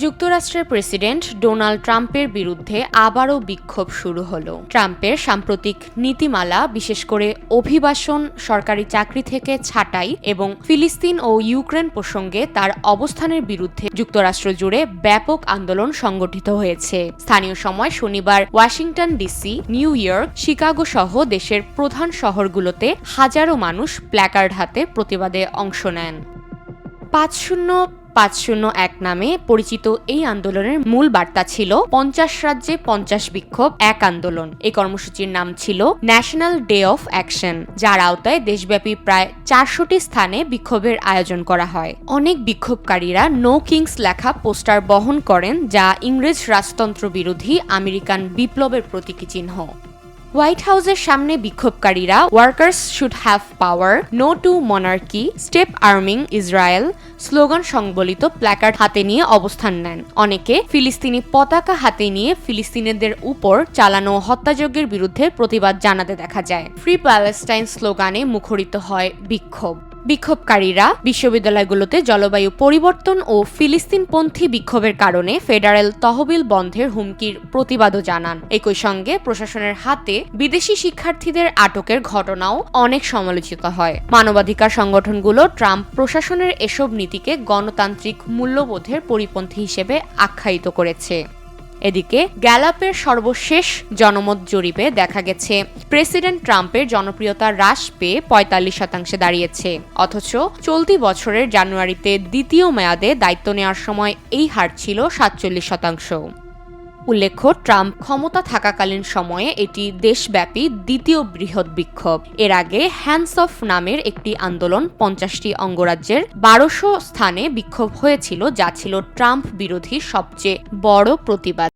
যুক্তরাষ্ট্রের president Donald ট্রাম্পের বিরুদ্ধে আবারও বিক্ষোভ শুরু হল। ট্রাম্পের সাম্প্রতিক নীতিমালা, বিশেষ করে অভিবাসন, সরকারি চাকরি থেকে ছাঁটাই এবং ফিলিস্তিন ও ইউক্রেন প্রসঙ্গে তার অবস্থানের বিরুদ্ধে যুক্তরাষ্ট্র জুড়ে ব্যাপক আন্দোলন সংগঠিত হয়েছে। স্থানীয় সময় শনিবার Washington DC, New York, Chicago সহ দেশের প্রধান শহরগুলোতে হাজারো মানুষ প্ল্যাকার্ড হাতে প্রতিবাদে অংশ নেন। পাঁচ শূন্য পাঁচ শূন্য এক নামে পরিচিত এই আন্দোলনের মূল বার্তা ছিল পঞ্চাশ রাজ্যে পঞ্চাশ বিক্ষোভ, এক আন্দোলন। এই কর্মসূচির নাম ছিল ন্যাশনাল ডে অফ অ্যাকশন, যার আওতায় দেশব্যাপী প্রায় চারশোটি স্থানে বিক্ষোভের আয়োজন করা হয়। অনেক বিক্ষোভকারীরা নো কিংস লেখা পোস্টার বহন করেন, যা ইংরেজ রাজতন্ত্র বিরোধী আমেরিকান বিপ্লবের প্রতীকী চিহ্ন। হোয়াইট হাউসের সামনে বিক্ষোভকারীরা workers should have power no to monarchy stop arming Israel slogan সংবলিত placard হাতে নিয়ে অবস্থান নেন। অনেকে ফিলিস্তিনি পতাকা হাতে নিয়ে ফিলিস্তিনিদের উপর চালানো হত্যাযজ্ঞের বিরুদ্ধে প্রতিবাদ জানাতে দেখা যায়। ফ্রি প্যালেস্টাইন স্লোগানে মুখরিত হয় বিক্ষোভ। বিক্ষোভকারীরা বিশ্ববিদ্যালয়গুলোতে জলবায়ু পরিবর্তন ও ফিলিস্তিনপন্থী বিক্ষোভের কারণে ফেডারেল তহবিল বন্ধের হুমকির প্রতিবাদও জানান। একই সঙ্গে প্রশাসনের হাতে বিদেশি শিক্ষার্থীদের আটকের ঘটনাও অনেক সমালোচিত হয়। মানবাধিকার সংগঠনগুলো ট্রাম্প প্রশাসনের এসব নীতিকে গণতান্ত্রিক মূল্যবোধের পরিপন্থী হিসেবে আখ্যায়িত করেছে। এদিকে গ্যালাপের সর্বশেষ জনমত জরিপে দেখা গেছে, প্রেসিডেন্ট ট্রাম্পের জনপ্রিয়তা হ্রাস পেয়ে পঁয়তাল্লিশ শতাংশে দাঁড়িয়েছে। অথচ চলতি বছরের জানুয়ারিতে দ্বিতীয় মেয়াদে দায়িত্ব নেওয়ার সময় এই হার ছিল সাতচল্লিশ শতাংশ। উল্লেখ্য, ট্রাম্প ক্ষমতা থাকাকালীন সময়ে এটি দেশব্যাপী দ্বিতীয় বৃহৎ বিক্ষোভ। এর আগে হ্যান্ডস অফ নামের একটি আন্দোলন পঞ্চাশটি অঙ্গরাজ্যের বারোশো স্থানে বিক্ষোভ হয়েছিল, যা ছিল ট্রাম্প বিরোধী সবচেয়ে বড় প্রতিবাদ।